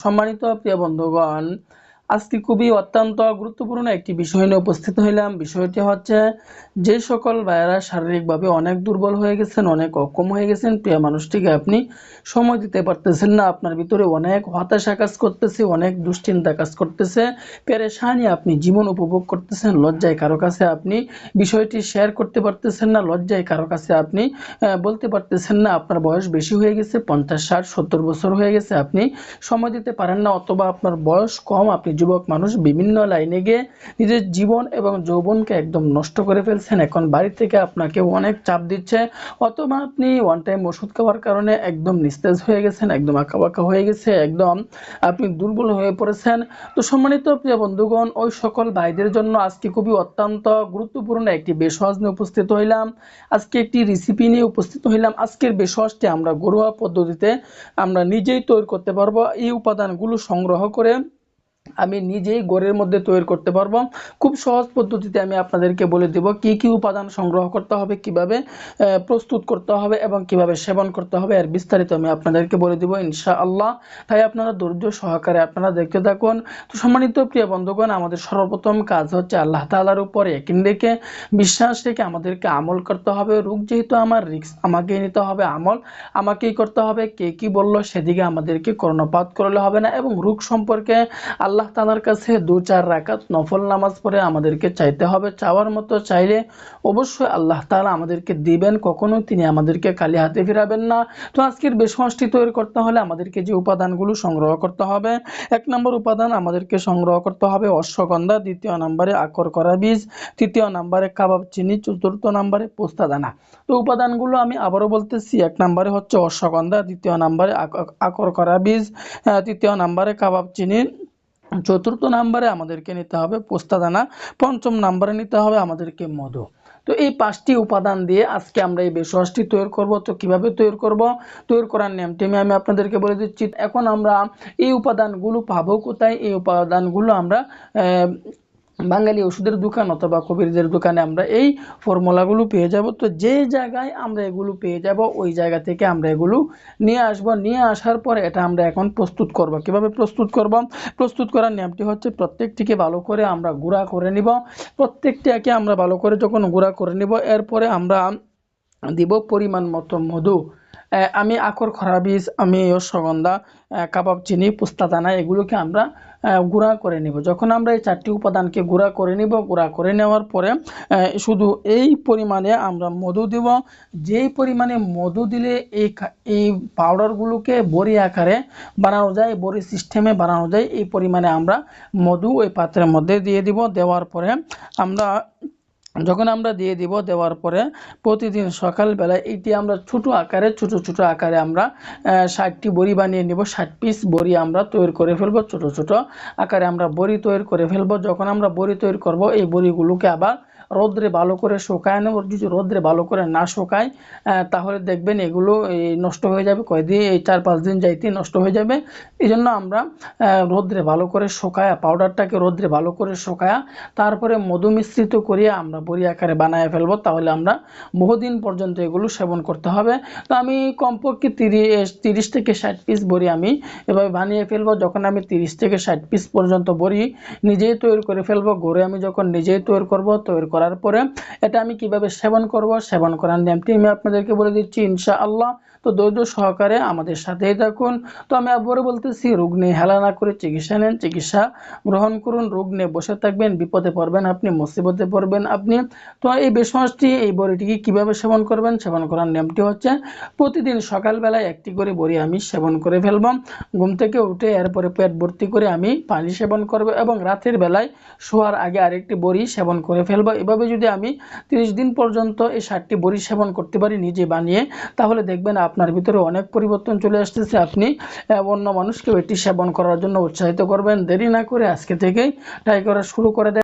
সম্মানিত প্রিয় বন্ধুগণ আজকে খুবই অত্যন্ত গুরুত্বপূর্ণ একটি বিষয় নিয়ে উপস্থিত হইলাম। বিষয়টি হচ্ছে, যে সকল ভাইয়েরা শারীরিকভাবে অনেক দুর্বল হয়ে গেছেন, অনেক অক্ষম হয়ে গেছেন, প্রিয় মানুষটিকে আপনি সময় দিতে পারতেছেন না, আপনার ভিতরে অনেক হতাশা কাজ করতেছে, অনেক দুশ্চিন্তা কাজ করতেছে, পেরেশানি আপনি জীবন উপভোগ করতেছেন, লজ্জায় কারও কাছে আপনি বিষয়টি শেয়ার করতে পারতেছেন না, লজ্জায় কারও কাছে আপনি বলতে পারতেছেন না, আপনার বয়স বেশি হয়ে গেছে, পঞ্চাশ, ষাট, সত্তর বছর হয়ে গেছে, আপনি সময় দিতে পারেন না, অথবা আপনার বয়স কম, আপনি যুবক মানুষ বিভিন্ন লাইনে গিয়ে নিজের জীবন এবং যৌবনকে একদম নষ্ট করে ফেলছেন। এখন বাড়ি থেকে আপনাকে অনেক চাপ দিচ্ছে। অথবা আপনি ওয়ান টাইম ওষুধ খাওয়ার কারণে একদম নিস্তেজ হয়ে গেছেন, একদম আঁকাবাঁকা হয়ে গেছে, একদম আপনি দুর্বল হয়ে পড়েছেন। তো সম্মানিত প্রিয় বন্ধুগণ, ওই সকল ভাইদের জন্য আজকে খুবই অত্যন্ত গুরুত্বপূর্ণ একটি বেসওয়াজ নিয়ে উপস্থিত হইলাম। আজকে একটি রেসিপি নিয়ে উপস্থিত হইলাম। আজকের বেসওয়াজটি আমরা ঘরোয়া পদ্ধতিতে আমরা নিজেই তৈরি করতে পারব। এই উপাদানগুলো সংগ্রহ করে আমি নিজেই ঘরের মধ্যে তৈরি করতে পারব। খুব সহজ পদ্ধতিতে আমি আপনাদেরকে বলে দেব কি কি উপাদান সংগ্রহ করতে হবে, কীভাবে প্রস্তুত করতে হবে এবং কীভাবে সেবন করতে হবে এর বিস্তারিত আমি আপনাদেরকে বলে দেব ইনশাআল্লাহ। তাই আপনারা ধৈর্য সহকারে আপনারা দেখতে থাকুন। তো সম্মানিত প্রিয় বন্ধুগণ, আমাদের সর্বপ্রথম কাজ হচ্ছে আল্লাহ তাআলার উপরে একিন রেখে, বিশ্বাস রেখে আমাদেরকে আমল করতে হবে। রোগ যেহেতু আমার, রিস্ক আমাকেই নিতে হবে আমল। আমাকেই করতে হবে, কে কি বলল সেদিকে আমাদেরকে কর্ণপাত করলে হবে না এবং রোগ সম্পর্কে আল্লাহ তালার কাছে দু চার রাকাত নফল নামাজ পড়ে আমাদেরকে চাইতে হবে। চাওয়ার মতো চাইলে অবশ্যই আল্লাহ তালা আমাদেরকে দিবেন কখনো তিনি আমাদেরকে খালি হাতে ফিরাবেন না। তো আজকের বেসমষ্টি তৈরি করতে হলে আমাদেরকে যে উপাদানগুলো সংগ্রহ করতে হবে, এক নম্বর উপাদান আমাদেরকে সংগ্রহ করতে হবে অশ্বগন্ধা, দ্বিতীয় নম্বরে আকর করা বীজ, তৃতীয় নম্বরে কাবাব চিনি, চতুর্থ নম্বরে পোস্তা দানা। তো উপাদানগুলো আমি আবারও বলতেছি, এক নম্বরে হচ্ছে অশ্বগন্ধা, দ্বিতীয় নম্বরে আক- আকর করা বীজ তৃতীয় নম্বরে কাবাব চিনি চতুর্থ নাম্বারে আমাদেরকে নিতে হবে পোস্তা দানা পঞ্চম নাম্বারে নিতে হবে আমাদেরকে মধু। তো এই পাঁচটি উপাদান দিয়ে আজকে আমরা এই বেসরসটি তৈরি করব। তো কীভাবে তৈরি করব? তৈরি করার নিয়মটি আমি আমি আপনাদেরকে বলে দিচ্ছি। এখন আমরা এই উপাদানগুলো পাবো কোথায়? এই উপাদানগুলো আমরা বাঙালি ওষুধের দোকান অথবা কবিরদের দোকানে আমরা এই ফর্মুলাগুলো পেয়ে যাব। তো যে জায়গায় আমরা এগুলো পেয়ে যাব, ওই জায়গা থেকে আমরা এগুলো নিয়ে আসব। নিয়ে আসার পরে এটা আমরা এখন প্রস্তুত করব। কীভাবে প্রস্তুত করব? প্রস্তুত করার নিয়মটি হচ্ছে প্রত্যেকটিকে ভালো করে আমরা গুঁড়া করে নিব। প্রত্যেকটাকে আমরা ভালো করে যখন গুঁড়া করে নিব, এরপরে আমরা দিব পরিমাণ মতো মধু। আমি আকর খরা বীজ আমি আহ, কাবাব চিনি পোস্তা দানা এগুলোকে আমরা গুঁড়া করে নিব। যখন আমরা এই চারটি উপাদানকে গুঁড়া করে নিব গুঁড়া করে নেওয়ার পরে শুধু এই পরিমাণে আমরা মধু দিব। যেই পরিমাণে মধু দিলে এই এই পাউডারগুলোকে বড়ি আকারে বানানো যায় বড়ি সিস্টেমে বানানো যায় এই পরিমাণে আমরা মধু ওই পাত্রের মধ্যে দিয়ে দিব। দেওয়ার পরে আমরা যখন আমরা দিয়ে দিব, দেওয়ার পরে প্রতিদিন সকালবেলায় এটি আমরা ছোট আকারে, ছোট ছোট আকারে আমরা ষাটটি বড়ি বানিয়ে নিব। ষাট পিস বড়ি আমরা তৈরি করে ফেলব, ছোট ছোট আকারে আমরা বড়ি তৈরি করে ফেলব। যখন আমরা বড়ি তৈরি করব, এই বড়িগুলোকে আবার রোদ্রে ভালো করে শুকায় নেব। যদি রোদ্রে ভালো করে না শুকায় তাহলে দেখবেন এগুলো নষ্ট হয়ে যাবে। কয়দিন, এই চার, পাঁচ দিন যাইতে নষ্ট হয়ে যাবে। এই জন্য আমরা রোদ্রে ভালো করে শুকায়া পাউডারটাকে রোদ্রে ভালো করে শুকায়া, তারপরে মধু মিশ্রিত করিয়ে আমরা বড়ি আকারে বানায় ফেলব, তাহলে আমরা বহুদিন পর্যন্ত এগুলো সেবন করতে হবে। তো আমি কমপক্ষে তিরিশ তিরিশ থেকে ষাট পিস বড়ি আমি এভাবে বানিয়ে ফেলব। যখন আমি তিরিশ থেকে ষাট পিস পর্যন্ত বড়ি নিজেই তৈরি করে ফেলব, গড়ে আমি যখন নিজেই তৈরি করব, তৈরি করার পরে এটা আমি কীভাবে সেবন করব, সেবন করার নিয়মটি আমি আপনাদেরকে বলে দিচ্ছি ইনশাআল্লাহ। তো ধৈর্য সহকারে আমাদের সাথেই থাকুন। তো আমি আবারও বলতেছি, রোগ নিয়ে হেলা না করে চিকিৎসা নেন, চিকিৎসা গ্রহণ করুন। রোগ নিয়ে বসে থাকবেন, বিপদে পড়বেন আপনি, মুসিবতে পড়বেন আপনি। তো এই বেসমাসটি, এই বড়িটিকে কীভাবে সেবন করবেন? সেবন করার নিয়মটি হচ্ছে, প্রতিদিন সকালবেলায় একটি করে বড়ি আমি সেবন করে ফেলব। ঘুম থেকে উঠে এরপরে পেট ভর্তি করে আমি পানি সেবন করব এবং রাতের বেলায় শোয়ার আগে আরেকটি বড়ি সেবন করে ফেলব। এভাবে যদি আমি তিরিশ দিন পর্যন্ত এই ষাটটি বড়ি সেবন করতে পারি নিজে বানিয়ে, তাহলে দেখবেন আপনার ভিতরে অনেক পরিবর্তন চলে আসতেছে। আপনি অন্য মানুষকেও এটি সেবন করার জন্য উৎসাহিত করবেন। দেরি না করে আজকে থেকেই ট্রাই করা শুরু করে দেন।